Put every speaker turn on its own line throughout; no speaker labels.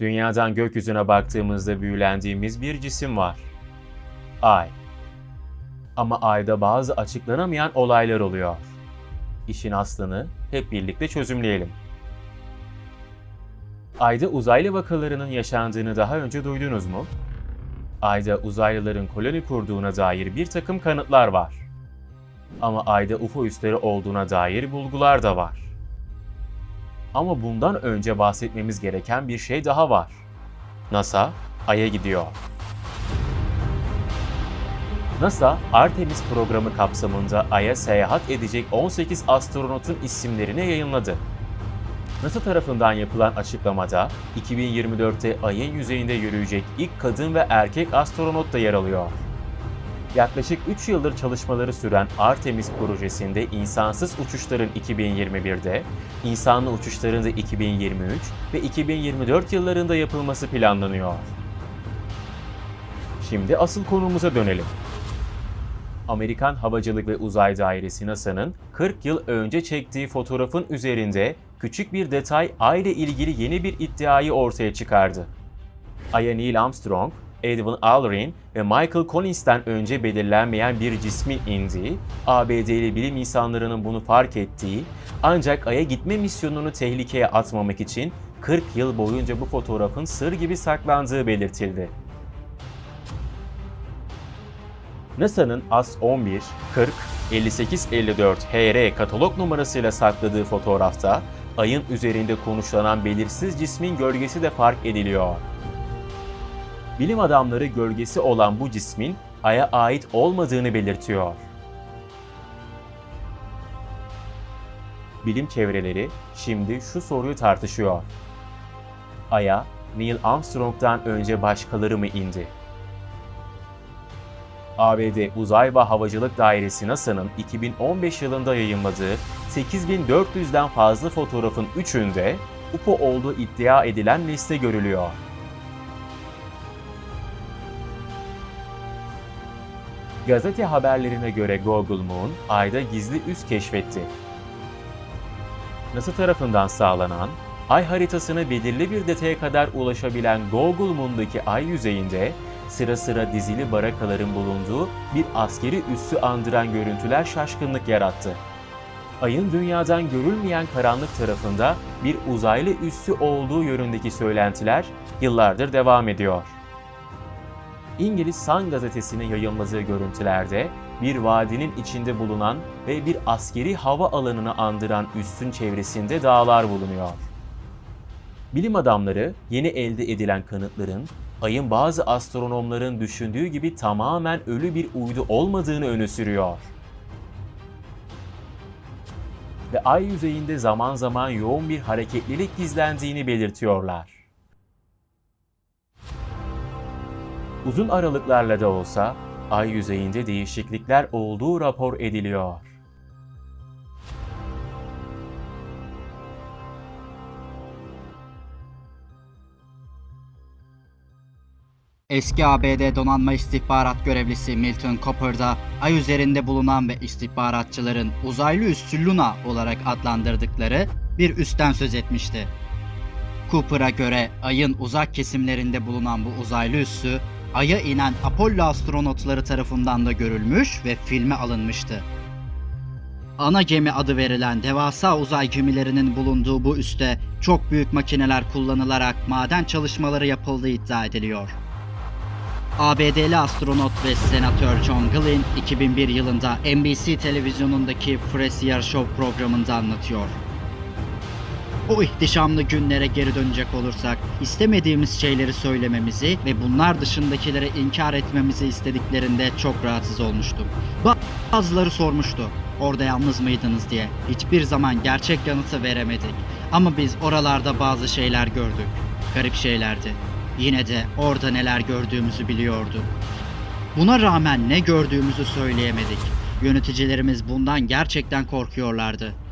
Dünyadan gökyüzüne baktığımızda büyülendiğimiz bir cisim var. Ay. Ama ayda bazı açıklanamayan olaylar oluyor. İşin aslını hep birlikte çözümleyelim. Ayda uzaylı vakalarının yaşandığını daha önce duydunuz mu? Ayda uzaylıların koloni kurduğuna dair bir takım kanıtlar var. Ama ayda UFO üsleri olduğuna dair bulgular da var. Ama bundan önce bahsetmemiz gereken bir şey daha var. NASA Ay'a gidiyor. NASA, Artemis programı kapsamında Ay'a seyahat edecek 18 astronotun isimlerini yayınladı. NASA tarafından yapılan açıklamada 2024'te Ay'ın yüzeyinde yürüyecek ilk kadın ve erkek astronot da yer alıyor. Yaklaşık 3 yıldır çalışmaları süren Artemis projesinde insansız uçuşların 2021'de, insanlı uçuşların da 2023 ve 2024 yıllarında yapılması planlanıyor. Şimdi asıl konumuza dönelim. Amerikan Havacılık ve Uzay Dairesi NASA'nın 40 yıl önce çektiği fotoğrafın üzerinde küçük bir detay Ay ile ilgili yeni bir iddiayı ortaya çıkardı. Ay'a Neil Armstrong, Edwin Aldrin ve Michael Collins'ten önce belirlenmeyen bir cismin indiği, ABD'li bilim insanlarının bunu fark ettiği, ancak Ay'a gitme misyonunu tehlikeye atmamak için 40 yıl boyunca bu fotoğrafın sır gibi saklandığı belirtildi. NASA'nın AS-11, 40, 5854 HR katalog numarasıyla sakladığı fotoğrafta ayın üzerinde konuşlanan belirsiz cismin gölgesi de fark ediliyor. Bilim adamları gölgesi olan bu cismin Ay'a ait olmadığını belirtiyor. Bilim çevreleri şimdi şu soruyu tartışıyor. Ay'a Neil Armstrong'dan önce başkaları mı indi? ABD Uzay ve Havacılık Dairesi NASA'nın 2015 yılında yayınladığı 8400'den fazla fotoğrafın üçünde UFO olduğu iddia edilen liste görülüyor. Gazete haberlerine göre Google Moon, Ay'da gizli üs keşfetti. NASA tarafından sağlanan, Ay haritasına belirli bir detaya kadar ulaşabilen Google Moon'daki Ay yüzeyinde sıra sıra dizili barakaların bulunduğu bir askeri üssü andıran görüntüler şaşkınlık yarattı. Ayın dünyadan görülmeyen karanlık tarafında bir uzaylı üssü olduğu yönündeki söylentiler yıllardır devam ediyor. İngiliz Sun gazetesinin yayınladığı görüntülerde bir vadinin içinde bulunan ve bir askeri hava alanını andıran üssün çevresinde dağlar bulunuyor. Bilim adamları yeni elde edilen kanıtların Ay'ın bazı astronomların düşündüğü gibi tamamen ölü bir uydu olmadığını öne sürüyor. Ve Ay yüzeyinde zaman zaman yoğun bir hareketlilik gizlendiğini belirtiyorlar. Uzun aralıklarla da olsa Ay yüzeyinde değişiklikler olduğu rapor ediliyor.
Eski ABD donanma istihbarat görevlisi Milton Cooper'da ay üzerinde bulunan ve istihbaratçıların uzaylı üssü Luna olarak adlandırdıkları bir üstten söz etmişti. Cooper'a göre ayın uzak kesimlerinde bulunan bu uzaylı üssü, aya inen Apollo astronotları tarafından da görülmüş ve filme alınmıştı. Ana gemi adı verilen devasa uzay gemilerinin bulunduğu bu üste çok büyük makineler kullanılarak maden çalışmaları yapıldığı iddia ediliyor. ABD'li astronot ve senatör John Glenn 2001 yılında NBC televizyonundaki Frasier Show programında anlatıyor. O ihtişamlı günlere geri dönecek olursak istemediğimiz şeyleri söylememizi ve bunlar dışındakileri inkar etmemizi istediklerinde çok rahatsız olmuştum. Bazıları sormuştu orada yalnız mıydınız diye. Hiçbir zaman gerçek yanıtı veremedik. Ama biz oralarda bazı şeyler gördük. Garip şeylerdi. Yine de orada neler gördüğümüzü biliyorduk. Buna rağmen ne gördüğümüzü söyleyemedik. Yöneticilerimiz bundan gerçekten korkuyorlardı.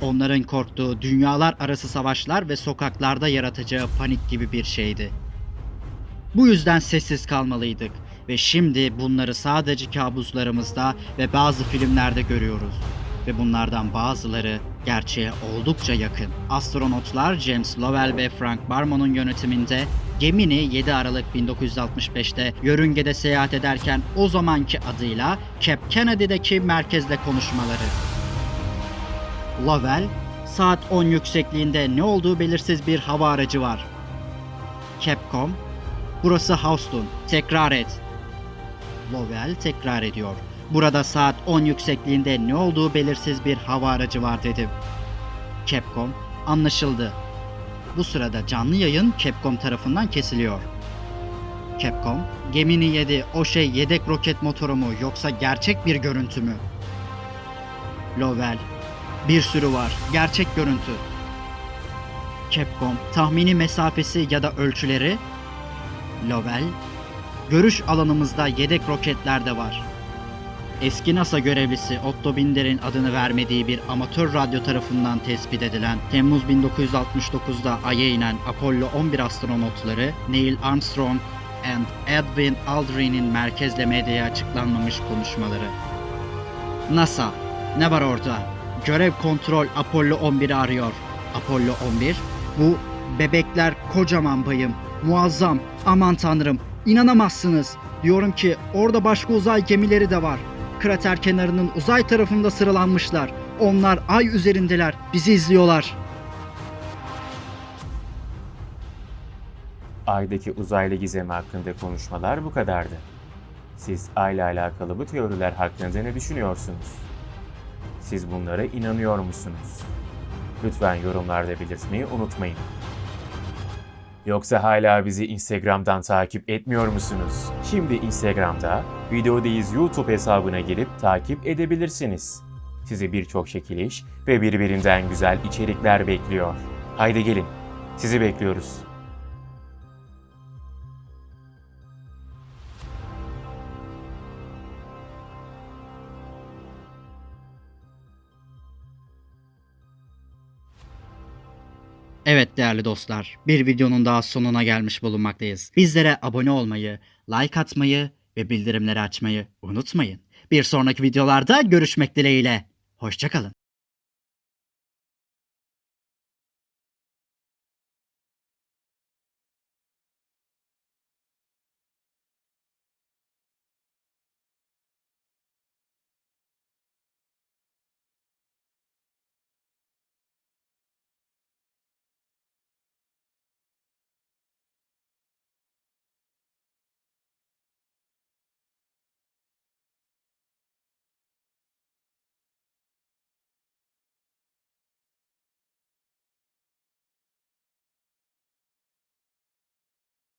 Onların korktuğu dünyalar arası savaşlar ve sokaklarda yaratacağı panik gibi bir şeydi. Bu yüzden sessiz kalmalıydık ve şimdi bunları sadece kabuslarımızda ve bazı filmlerde görüyoruz. ve bunlardan bazıları gerçeğe oldukça yakın. Astronotlar James Lovell ve Frank Barmon'un yönetiminde Gemini 7 Aralık 1965'te yörüngede seyahat ederken o zamanki adıyla Cape Kennedy'deki merkezle konuşmaları. Lovell, saat 10 yüksekliğinde ne olduğu belirsiz bir hava aracı var. Capcom, burası Houston, tekrar et. Lovell tekrar ediyor. Burada saat 10 yüksekliğinde ne olduğu belirsiz bir hava aracı var dedim. Capcom, anlaşıldı. Bu sırada canlı yayın Capcom tarafından kesiliyor. Capcom, Gemini 7 o şey yedek roket motoru mu yoksa gerçek bir görüntü mü? Lovell, bir sürü var. Gerçek görüntü. Capcom, tahmini mesafesi ya da ölçüleri? Lovell, görüş alanımızda yedek roketler de var. Eski NASA görevlisi Otto Binder'in adını vermediği bir amatör radyo tarafından tespit edilen Temmuz 1969'da Ay'a inen Apollo 11 astronotları Neil Armstrong and Edwin Aldrin'in merkezle medyaya açıklanmamış konuşmaları. NASA, ne var orada? Görev kontrol Apollo 11'i arıyor. Apollo 11, bu bebekler kocaman bayım, muazzam, aman tanrım, inanamazsınız. Diyorum ki orada başka uzay gemileri de var. Krater kenarının uzay tarafında sıralanmışlar. Onlar ay üzerindeler, bizi izliyorlar.
Ay'daki uzaylı gizemi hakkında konuşmalar bu kadardı. Siz Ay'la alakalı bu teoriler hakkında ne düşünüyorsunuz? Siz bunlara inanıyor musunuz? Lütfen yorumlarda belirtmeyi unutmayın. Yoksa hala bizi Instagram'dan takip etmiyor musunuz? Şimdi Instagram'da Videodayız YouTube hesabına girip takip edebilirsiniz. Sizi birçok çekiliş ve birbirinden güzel içerikler bekliyor. Haydi gelin, sizi bekliyoruz.
Evet değerli dostlar, bir videonun daha sonuna gelmiş bulunmaktayız. Bizlere abone olmayı, like atmayı ve bildirimleri açmayı unutmayın. Bir sonraki videolarda görüşmek dileğiyle. Hoşçakalın.